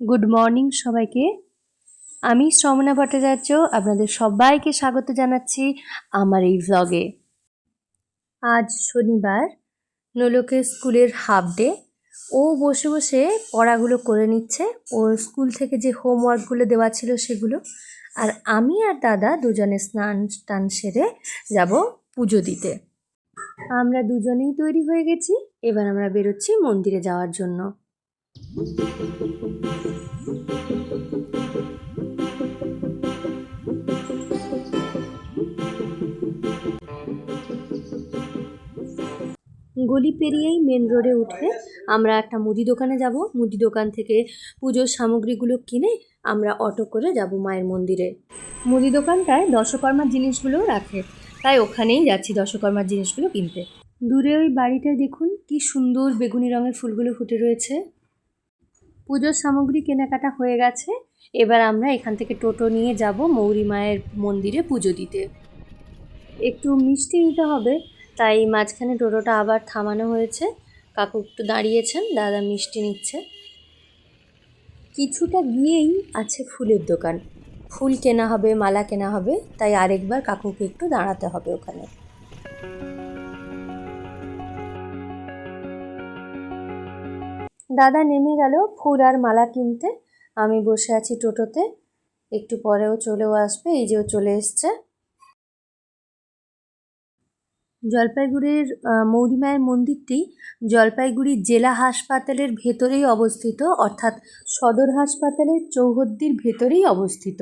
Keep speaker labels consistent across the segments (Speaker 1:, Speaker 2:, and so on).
Speaker 1: Good morning সবাইকে। আমি শ্রমণা ভট্টাচার্য, আপনাদের সবাইকে স্বাগত জানাচ্ছি আমার এই ভ্লগে আজ শনিবার নোলকের স্কুলের হাফ ডে ও বসে বসে পড়াগুলো করে নিচ্ছে। ওর স্কুল থেকে যে হোমওয়ার্কগুলো দেওয়া ছিল সেগুলো। আর আমি আর দাদা দুজনে স্নান টান সেরে যাব পুজো দিতে। আমরা দুজনেই তৈরি হয়ে গেছি। এবার আমরা বেরোচ্ছি মন্দিরে যাওয়ার জন্য। গলি পেরিয়েই মেন রোডে উঠে আমরা একটা মুদি দোকানে যাব। মুদি দোকান থেকে পুজোর সামগ্রীগুলো কিনে আমরা অটো করে যাব মায়ের মন্দিরে। মুদি দোকানটায় দশকর্মার জিনিসগুলো রাখে। তাই ওখানেই যাচ্ছি দশকর্মার জিনিসগুলো কিনতে। দূরে ওই বাড়িটায় দেখুন কি সুন্দর বেগুনি রঙের ফুলগুলো ফুটে রয়েছে। পুজোর সামগ্রী কেনাকাটা হয়ে গেছে। এবার আমরা এখান থেকে টোটো নিয়ে যাব মৌরি মায়ের মন্দিরে পুজো দিতে। একটু মিষ্টি নিতে হবে, তাই মাঝখানে টোটোটা আবার থামানো হয়েছে। কাকু একটু দাঁড়িয়েছেন, দাদা মিষ্টি নিচ্ছে। কিছুটা গিয়েই আছে ফুলের দোকান। ফুল কেনা হবে, মালা কেনা হবে, তাই আরেকবার কাকুকে একটু দাঁড়াতে হবে ওখানে। দাদা নেমে গেল ফুল আর মালা কিনতে। আমি বসে আছি টোটোতে। একটু পরেও চলেও আসবে এই যে ও চলে এসছে। জলপাইগুড়ির আহ, মৌরি মায়ের মন্দিরটি জলপাইগুড়ি জেলা হাসপাতালের ভেতরেই অবস্থিত অর্থাৎ সদর হাসপাতালের চৌহদ্দির ভেতরেই অবস্থিত।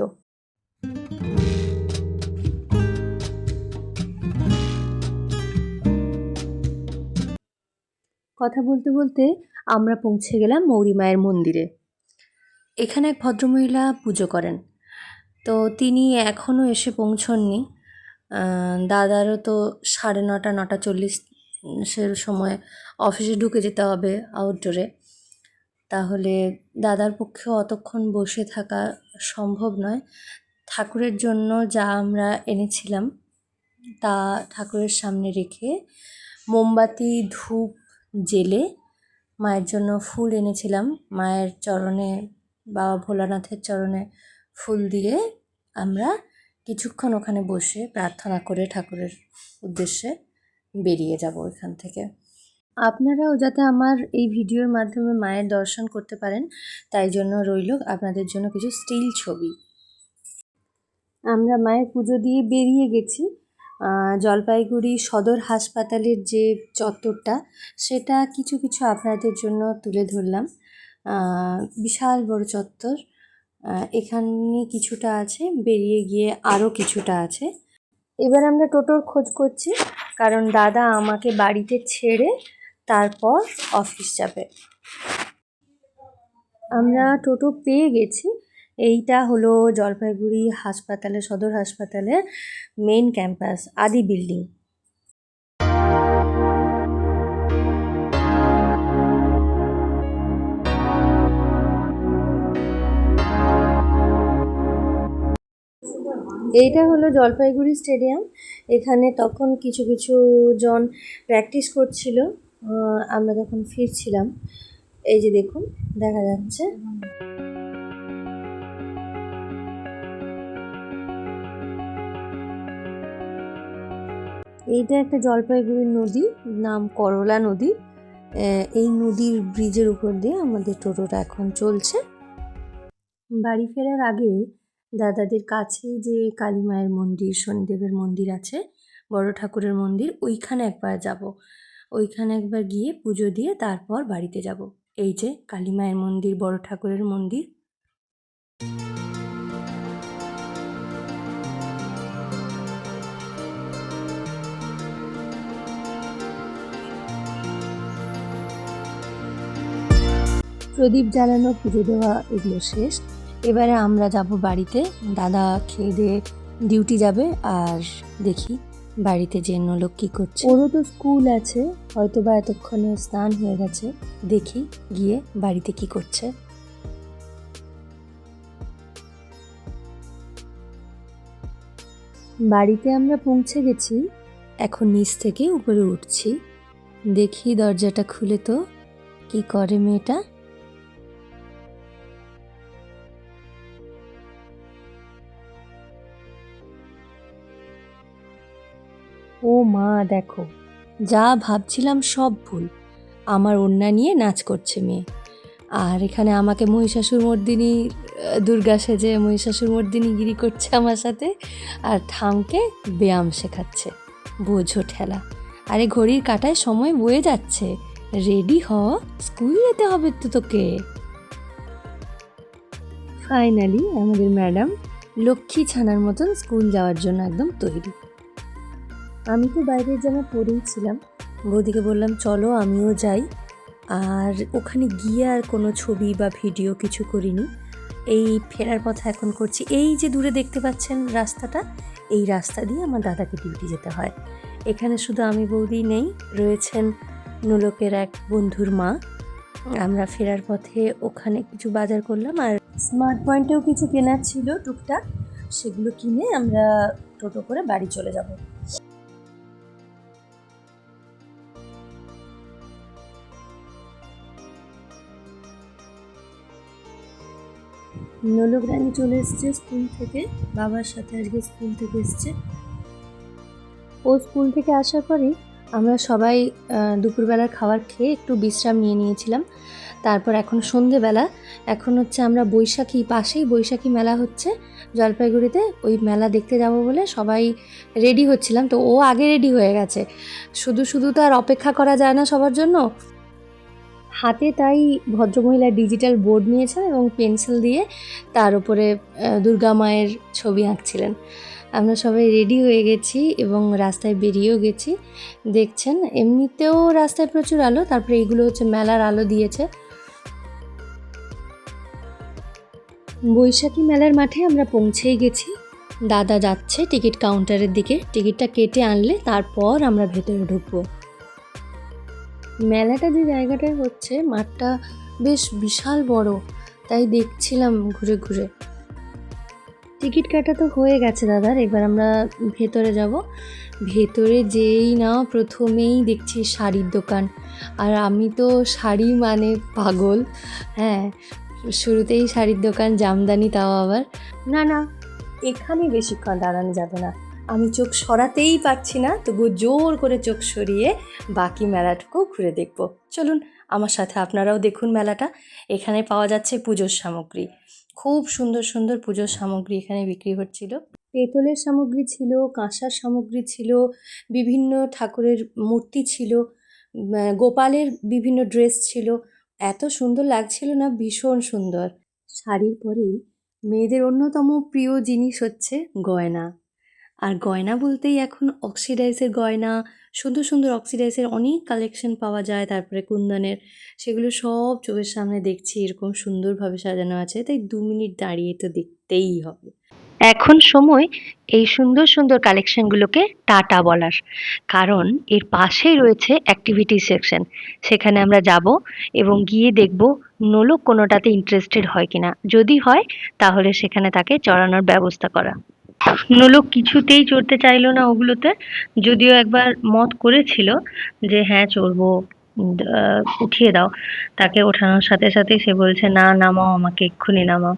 Speaker 1: কথা বলতে বলতে আমরা পৌঁছে গেলাম মৌরি মায়ের মন্দিরে। এখানে এক ভদ্রমহিলা পুজো করেন। তো তিনি এখনও এসে পৌঁছননি। দাদারও তো সাড়ে নটা নটা চল্লিশ সের সময় অফিসে ঢুকে যেতে হবে আউটডোরে তাহলে দাদার পক্ষে অতক্ষণ বসে থাকা সম্ভব নয়। ঠাকুরের জন্য যা আমরা এনেছিলাম, তা ঠাকুরের সামনে রেখে মোমবাতি, ধূপ জেলে মায়ের জন্য ফুল এনেছিলাম। মায়ের চরণে, বাবা ভোলানাথের চরণে ফুল দিয়ে আমরা কিছুক্ষণ ওখানে বসে প্রার্থনা করে ঠাকুরের উদ্দেশ্যে বেরিয়ে যাব ওইখান থেকে। আপনারাও যাতে আমার এই ভিডিওর মাধ্যমে মায়ের দর্শন করতে পারেন, তাই জন্য রইল আপনাদের জন্য কিছু স্টিল ছবি। আমরা মায়ের পুজো দিয়ে বেরিয়ে গেছি। জলপাইগুড়ি সদর হাসপাতালের যে চত্বরটা, সেটা কিছু কিছু আপনাদের জন্য তুলে ধরলাম। বিশাল বড় চত্বর। এখানে কিছুটা আছে, বেরিয়ে গিয়ে আরও কিছুটা আছে। এবার আমরা টোটোর খোঁজ করছি, কারণ দাদা আমাকে বাড়িতে ছেড়ে তারপর অফিস যাবে। আমরা টোটো পেয়ে গেছি এইটা হলো জলপাইগুড়ি হাসপাতালে সদর হাসপাতালের মেন ক্যাম্পাস আদি বিল্ডিং এইটা হলো জলপাইগুড়ি স্টেডিয়াম। এখানে তখন কিছু কিছু জন প্র্যাকটিস করছিল। আমরা যখন ফিরছিলাম। এই যে দেখুন, দেখা যাচ্ছে। এইটা একটা জলপাইগুড়ি নদী, নাম করলা নদী। এই নদীর ব্রিজের উপর দিয়ে আমাদের টোটোটা এখন চলছে। বাড়ি ফেরার আগে দাদাদের কাছেই যে কালী মায়ের মন্দির, শনিদেবের মন্দির আছে, বড় ঠাকুরের মন্দির, ওইখানে একবার যাব। ওইখানে একবার গিয়ে পুজো দিয়ে তারপর বাড়িতে যাব। এই যে কালী মায়ের মন্দির, বড় ঠাকুরের মন্দির। প্রদীপ জ্বালানো পুজো দেওয়া এগুলো শেষ। এবারে আমরা যাব বাড়িতে। দাদা খেয়ে দিয়ে ডিউটি যাবে আর দেখি বাড়িতে যে লোক কী করছে। ওরও তো স্কুল আছে হয়তো বা এতক্ষণে স্নান হয়ে গেছে। দেখি গিয়ে বাড়িতে কি করছে। বাড়িতে আমরা পৌঁছে গেছি। এখন নিচ থেকে উপরে উঠছি। দেখি দরজাটা খুলে তো। কি করে মেয়েটা? মা দেখো, যা ভাবছিলাম সব ভুল। আমার ওড়না নিয়ে নাচ করছে মেয়ে। আর এখানে আমাকে মহিষাসুর মর্দিনী দুর্গা সেজে মহিষাসুর মর্দিনী গিরি করছে আমার সাথে। আর ঠামকে ব্যায়াম শেখাচ্ছে। বোঝো ঠেলা। আরে ঘড়ির কাটায় সময় বয়ে যাচ্ছে। রেডি হ, স্কুল যেতে হবে তো তোকে। ফাইনালি আমাদের ম্যাডাম লক্ষ্মী ছানার মতন স্কুল যাওয়ার জন্য একদম তৈরি। আমি তো বাইরের জামা পরেই ছিলাম। বৌদিকে বললাম, চলো, আমিও যাই। আর ওখানে গিয়ে আর কোনো ছবি বা ভিডিও কিছু করিনি। এই ফেরার পথে এখন করছি। এই যে দূরে দেখতে পাচ্ছেন রাস্তাটা, এই রাস্তা দিয়ে আমার দাদাকে ডিউটি যেতে হয়। এখানে শুধু আমি, বৌদি নেই, রয়েছেন নোলকের এক বন্ধুর মা। আমরা ফেরার পথে ওখানে কিছু বাজার করলাম আর স্মার্ট পয়েন্টেও কিছু কেনার ছিল টুকটাক। সেগুলো কিনে আমরা টোটো করে বাড়ি চলে যাব। নোলক রানী চলে এসছে স্কুল থেকে। বাবার সাথে আজকে স্কুল থেকে এসছে। ও স্কুল থেকে আসার পরে আমরা সবাই দুপুরবেলার খাবার খেয়ে একটু বিশ্রাম নিয়ে নিয়েছিলাম। তারপর এখন সন্ধেবেলা। এখন হচ্ছে আমরা বৈশাখী পাশেই বৈশাখী মেলা হচ্ছে। জলপাইগুড়িতে ওই মেলা দেখতে যাব বলে সবাই রেডি হচ্ছিলাম। তো ও আগে রেডি হয়ে গেছে। শুধু শুধু তো আর অপেক্ষা করা যায় না সবার জন্য। হাতে তাই ভদ্রমহিলা ডিজিটাল বোর্ড নিয়েছেন এবং পেন্সিল দিয়ে তার উপরে দুর্গা মায়ের ছবি আঁকছিলেন। আমরা সবাই রেডি হয়ে গেছি এবং রাস্তায় বেরিয়েও গেছি। দেখছেন, এমনিতেও রাস্তায় প্রচুর আলো, তারপরে এইগুলো হচ্ছে মেলার আলো দিয়েছে। বৈশাখী মেলার মাঠে আমরা পৌঁছেই গেছি। দাদা যাচ্ছে টিকিট কাউন্টারের দিকে। টিকিটটা কেটে আনলে তারপর আমরা ভেতরে ঢুকবো। মেলাটা যে জায়গাটায় হচ্ছে, মাঠটা বেশ বিশাল বড়, তাই দেখছিলাম ঘুরে ঘুরে। টিকিট কাটা তো হয়ে গেছে দাদার এবার আমরা ভেতরে যাব। ভেতরে যেই না, প্রথমেই দেখছি শাড়ির দোকান। আর আমি তো শাড়ি মানে পাগল হ্যাঁ শুরুতেই শাড়ির দোকান, জামদানি তাও আবার। না না, এখানে বেশিক্ষণ দাঁড়ানো যাবে না। আমি চোখ সরাতেই পারছি না তবু জোর করে চোখ সরিয়ে বাকি মেলাটুকু ঘুরে দেখব। চলুন, আমার সাথে আপনারাও দেখুন মেলাটা। এখানে পাওয়া যাচ্ছে পুজোর সামগ্রী। খুব সুন্দর সুন্দর পুজোর সামগ্রী এখানে বিক্রি হচ্ছিল। পেতলের সামগ্রী ছিল, কাঁসার সামগ্রী ছিল, বিভিন্ন ঠাকুরের মূর্তি ছিল গোপালের বিভিন্ন ড্রেস ছিল। এত সুন্দর লাগছিল না, ভীষণ সুন্দর। শাড়ির পরেই মেয়েদের অন্যতম প্রিয় জিনিস হচ্ছে গয়না। আর গয়না বলতেই এখন অক্সিডাইজের গয়না, সুন্দর সুন্দর অক্সিডাইজের অনেক কালেকশন পাওয়া যায়, তারপরে কুন্দনের, সেগুলো সব চোখের সামনে দেখছি এরকম সুন্দরভাবে সাজানো আছে, তাই দু মিনিট দাঁড়িয়ে তো দেখতেই হবে। এখন সময় এই সুন্দর সুন্দর কালেকশনগুলোকে টাটা বলার, কারণ এর পাশেই রয়েছে অ্যাক্টিভিটি সেকশন সেখানে আমরা যাব এবং গিয়ে দেখব নোলক কোনোটাতে ইন্টারেস্টেড হয় কিনা, যদি হয় তাহলে সেখানে তাকে চড়ানোর ব্যবস্থা করা। নোলক কিছুতেই চড়তে চাইলো না ওগুলোতে। যদিও একবার মত করেছিল যে হ্যাঁ চড়বো উঠিয়ে দাও। তাকে ওঠানোর সাথে সাথে সে বলছে, না, নামাও আমাকে, এক্ষুনি নামাও।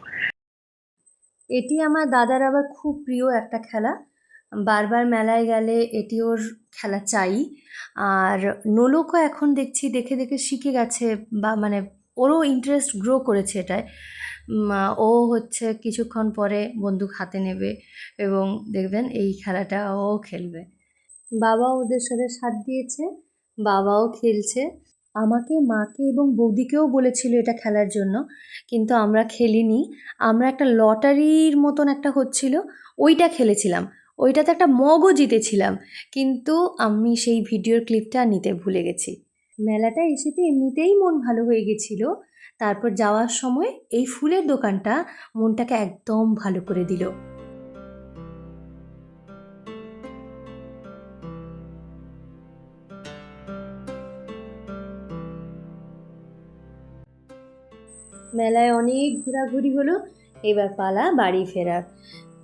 Speaker 1: এটি আমার দাদার আবার খুব প্রিয় একটা খেলা। বারবার মেলায় গেলে এটি ওর খেলা চাই। আর নোলকও এখন দেখছি, দেখে দেখে শিখে গেছে, বা মানে ওরও ইন্টারেস্ট গ্রো করেছে এটায়। ও হচ্ছে কিছুক্ষণ পরে বন্দুক হাতে নেবে এবং দেখবেন এই খেলাটা ও খেলবে। বাবা ওদের সাথে সাথ দিয়েছে, বাবাও খেলছে। আমাকে মাকে এবং বৌদিকেও বলেছিল এটা খেলার জন্য, কিন্তু আমরা খেলিনি। আমরা একটা লটারির মতন একটা হচ্ছিল, ওইটা খেলেছিলাম। ওইটাতে একটা মগও জিতেছিলাম, কিন্তু আমি সেই ভিডিওর ক্লিপটা নিতে ভুলে গেছি। মেলাটা এসেতে এমনিতেই মন ভালো হয়ে গেছিল। তারপর যাওয়ার সময় এই ফুলের দোকানটা মনটাকে একদম ভালো করে দিল। মেলায় অনেক ঘোরাঘুরি হলো, এবার পালা বাড়ি ফেরার।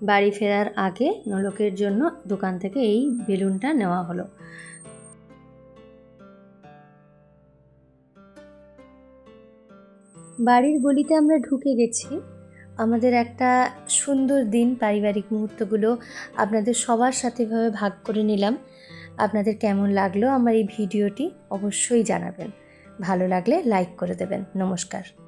Speaker 1: বাড়ি ফেরার আগে নলকের জন্য দোকান থেকে এই বেলুনটা নেওয়া হলো। বাড়ির গলিতে আমরা ঢুকে গেছি। আমাদের একটা সুন্দর দিন পারিবারিক মুহূর্তগুলো আপনাদের সবার সাথে এভাবে ভাগ করে নিলাম। আপনাদের কেমন লাগল আমার এই ভিডিওটি অবশ্যই জানাবেন। ভালো লাগলে লাইক করে দেবেন। নমস্কার।